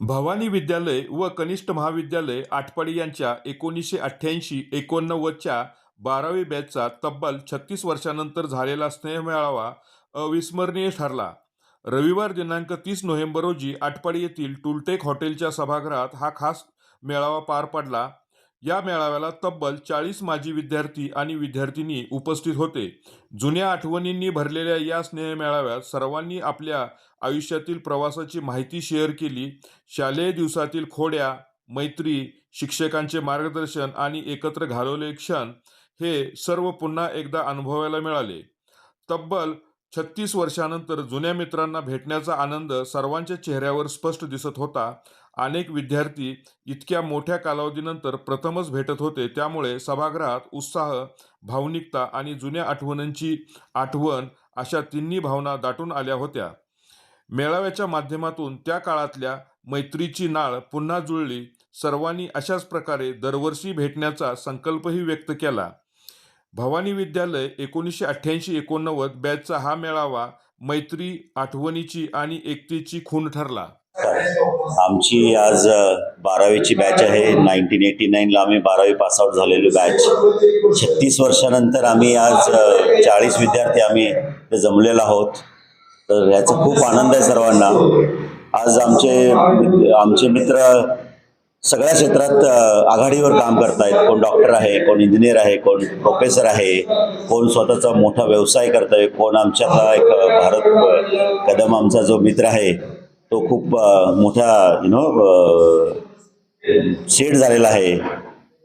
भवानी विद्यालय व कनिष्ठ महाविद्यालय आटपाडी यांच्या एकोणीसशे अठ्ठ्याऐंशी एकोणनव्वदच्या बारावी बॅचचा तब्बल छत्तीस वर्षानंतर झालेला स्नेहमेळावा अविस्मरणीय ठरला. रविवार दिनांक तीस नोव्हेंबर रोजी आटपाडी येथील टुलटेक हॉटेलच्या सभागृहात हा खास मेळावा पार पडला. या मेळाव्याला तब्बल चाळीस माजी विद्यार्थी आणि विद्यार्थिनी उपस्थित होते. जुन्या आठवणींनी भरलेल्या या स्नेहमेळाव्यात सर्वांनी आपल्या आयुष्यातील प्रवासाची माहिती शेअर केली. शालेय दिवसातील खोड्या मैत्री शिक्षकांचे मार्गदर्शन आणि एकत्र घालवले क्षण हे सर्व पुन्हा एकदा अनुभवायला मिळाले. तब्बल छत्तीस वर्षानंतर जुन्या मित्रांना भेटण्याचा आनंद सर्वांच्या चेहऱ्यावर स्पष्ट दिसत होता. अनेक विद्यार्थी इतक्या मोठ्या कालावधीनंतर प्रथमच भेटत होते. त्यामुळे सभागृहात उत्साह भावनिकता आणि जुन्या आठवणींची आठवण अशा तिन्ही भावना दाटून आल्या होत्या. मेळाव्याच्या माध्यमातून त्या काळातल्या मैत्रीची नाळ पुन्हा जुळली. सर्वांनी अशाच प्रकारे दरवर्षी भेटण्याचा संकल्पही व्यक्त केला. भवानी विद्यालय एकोणीसशे अठ्ठ्याऐंशी एकोणनव्वद बॅचचा हा मेळावा मैत्री आठवणीची आणि एकतेची खूण ठरला. आमची आज बारावीची बॅच आहे. नाईन्टीन एटी नाईनला आम्ही बारावी पासआउट झालेली बॅच. छत्तीस वर्षानंतर आम्ही आज चाळीस विद्यार्थी आम्ही जमलेलो आहोत. तर याचा खूप आनंद आहे सर्वांना. आज आमचे आमचे मित्र सगळ्या क्षेत्रात आघाडीवर काम करतायत. कोण डॉक्टर आहे कोण इंजिनियर आहे कोण प्रोफेसर आहे कोण स्वतःचा मोठा व्यवसाय करतोय आहे कोण आमच्यातला एक भारत कदम आमचा जो मित्र आहे तो खूप मोठा यु नो सेट झालेला आहे.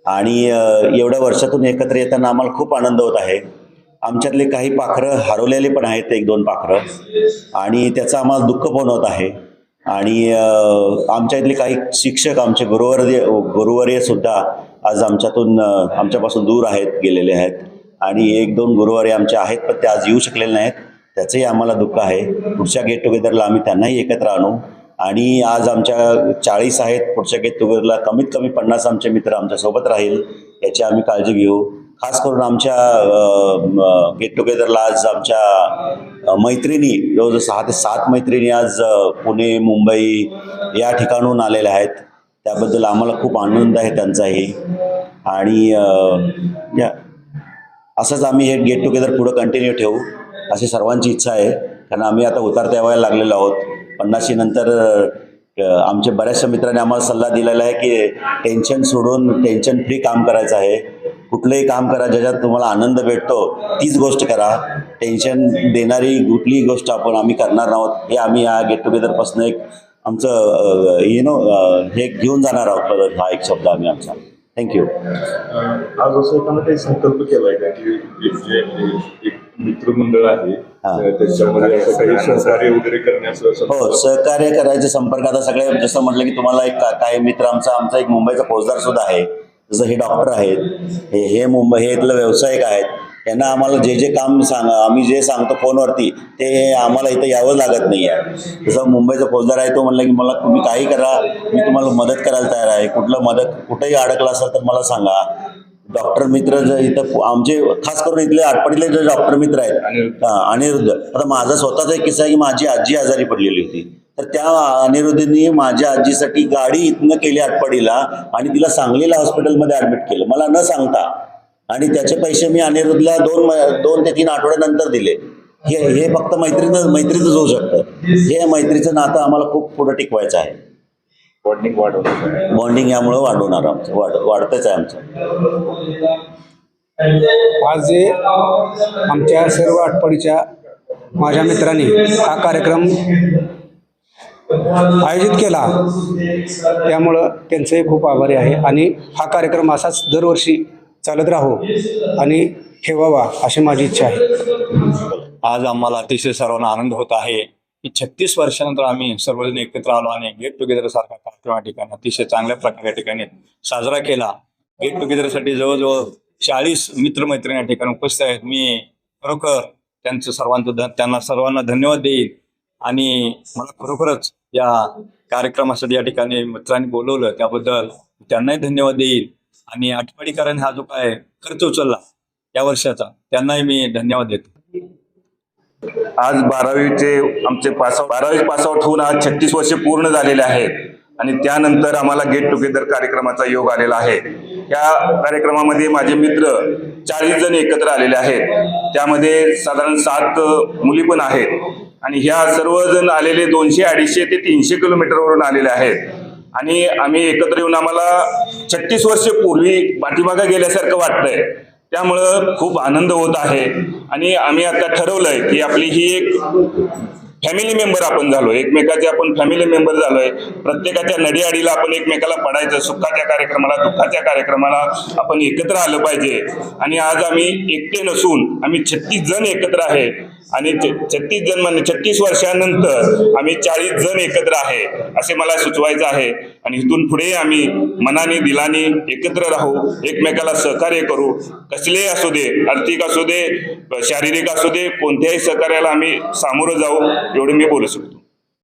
आणि एवढ्या वर्षातून एकत्र येताना आम्हाला खूप आनंद होत आहे. आमच्यातले काही पाखरं हरवलेले पण आहेत एक दोन पाखरं. आणि त्याचं आम्हाला दुःख पण होत आहे. आणि आमच्या इथले काही शिक्षक आमचे गुरुवर्य गुरुवर्य सुद्धा आज आमच्यातून आमच्यापासून दूर आहेत गेलेले आहेत. आणि एक दोन गुरुवारी आमचे आहेत पण ते आज येऊ शकलेले नाहीत. त्याचंही आम्हाला दुःख आहे. पुढच्या गेट टुगेदरला आम्ही त्यांनाही एकत्र आणू. आणि आज आमच्या चाळीस आहेत पुढच्या गेट टुगेदरला कमीत कमी पन्नास आमचे मित्र आमच्यासोबत राहील याची आम्ही काळजी घेऊ. खास करून आमच्या गेट टुगेदरला आज आमच्या मैत्रिणी जवळजवळ सहा ते सात मैत्रिणी आज पुणे मुंबई या ठिकाणून आलेल्या आहेत. त्याबद्दल आम्हाला खूप आनंद आहे त्यांचाही. आणि या असंच आम्ही हे गेट टुगेदर पुढं कंटिन्यू ठेवू अशी सर्वांची इच्छा आहे. कारण आम्ही आता उतारत्या व्हायला लागलेलो आहोत. पन्नाशी नंतर आमच्या बऱ्याचशा मित्रांनी आम्हाला सल्ला दिलेला आहे की टेन्शन सोडून टेन्शन फ्री काम करायचं आहे. कुठलंही काम करा ज्याच्यात तुम्हाला आनंद भेटतो तीच गोष्ट करा. टेन्शन देणारी कुठलीही गोष्ट आपण आम्ही करणार आहोत हे आम्ही या गेट टुगेदरपासून एक आमचं यु नो हे घेऊन जाणार आहोत परत हा एक शब्द आम्ही आमचा. थँक्यू आज असं एखादा काही संकल्प केलाय का की एक जे एक मित्रमंडळ आहे हा. सहकार्य वगैरे करण्याचं असं सहकार्य करायचे संपर्क आता सगळे जसं म्हटलं की तुम्हाला एक का- काही मित्र आमचा आमचा एक मुंबईचा फौजदार सुद्धा आहे. जसं हे डॉक्टर आहेत हे हे मुंबई हे इथलं व्यावसायिक आहेत त्यांना आम्हाला जे जे काम सांग आम्ही जे सांगतो फोनवरती ते आम्हाला इथं यावं लागत नाही आहे जसं मुंबईचा फौजदार आहे तो म्हणला की मला तुम्ही काही करा मी तुम्हाला मदत करायला तयार आहे. कुठलं मदत कुठेही अडकला असेल तर मला सांगा. डॉक्टर मित्र जर इथं आमचे खास करून इथले आटपाडीले जे डॉक्टर मित्र आहेत अनिरुद्ध आता माझा स्वतःचा एक किस्सा आहे की माझी आजी आजारी पडलेली होती. तर त्या अनिरुद्धींनी माझ्या आजीसाठी गाडी इथनं केली आटपाडीला आणि तिला सांगलीला हॉस्पिटलमध्ये ॲडमिट केलं. मला न सांगता. आणि त्याचे पैसे मी अनिरुद्धला दोन दोन ते तीन आठवड्यानंतर दिले. हे हे फक्त मैत्रीनं मैत्रीतच होऊ शकतं. हे मैत्रीचं नातं आम्हाला खूप पुढं टिकवायचं आहे. बॉन्डिंग वाढवण्याचं बॉन्डिंग यामुळं वाढवणार आमचं वाढ वाढतंच आहे आमचं. आज जे आमच्या सर्व आटपाडीच्या माझ्या मित्रांनी हा कार्यक्रम आयोजित केला. त्यामुळं त्यांचंही खूप आभारी आहे. आणि हा कार्यक्रम असाच दरवर्षी चालत राहो आणि ठेवावा अशी माझी इच्छा आहे. आज आम्हाला अतिशय सर्वांना आनंद होत आहे की छत्तीस वर्षानंतर आम्ही सर्वजण एकत्र आलो आणि गेट टुगेदर सारखा कार्यक्रम या ठिकाणी अतिशय चांगल्या प्रकारे या ठिकाणी साजरा केला. गेट टुगेदरसाठी जवळजवळ चाळीस मित्रमैत्रिणी या ठिकाणी उपस्थित आहेत. मी खरोखर त्यांचं सर्वांचं त्यांना सर्वांना धन्यवाद देईन. आणि मला खरोखरच या कार्यक्रमासाठी या ठिकाणी मित्रांनी बोलवलं त्याबद्दल त्यांनाही धन्यवाद देईल. आणि आठवडीकरांनी हा जो काय खर्च उचलला या वर्षाचा त्यांनाही मी धन्यवाद देतो. आज बारावीचे आमचे पास बारावी पासआउट होऊन आज छत्तीस वर्ष पूर्ण झालेले आहेत. आणि त्यानंतर आम्हाला गेट टुगेदर कार्यक्रमाचा योग आलेला आहे. या कार्यक्रमामध्ये माझे मित्र चाळीस जण एकत्र आलेले आहेत. त्यामध्ये साधारण सात मुली पण आहेत. आणि ह्या सर्वजण आलेले दोनशे अडीचशे ते तीनशे किलोमीटरवरून आलेले आहेत. आणि आम्ही एकत्र येऊन आम्हाला छत्तीस वर्ष पूर्वी पाठीमागं गेल्यासारखं वाटतंय. त्यामुळं खूप आनंद होत आहे. आणि आम्ही आता ठरवलंय की आपली ही एक फॅमिली मेंबर आपण झालो एकमेकाचे आपण फॅमिली मेंबर झालोय. प्रत्येकाच्या नडीआडीला आपण एकमेकाला पडायचं सुखाच्या कार्यक्रमाला दुःखाच्या कार्यक्रमाला आपण एकत्र आलं पाहिजे. आणि आज आम्ही एकटे नसून आम्ही छत्तीस जण एकत्र आहे. आणि छत्तीस जण छत्तीस वर्षानंतर आम्ही चाळीस जण एकत्र आहे असे मला सुचवायचं आहे. आणि इथून पुढे आम्ही मनाने दिलाने एकत्र राहू एकमेकाला सहकार्य करू. कसलेही असू दे आर्थिक असू दे शारीरिक असू दे कोणत्याही सहकार्याला आम्ही सामोरं जाऊ एवढं मी बोलू शकतो.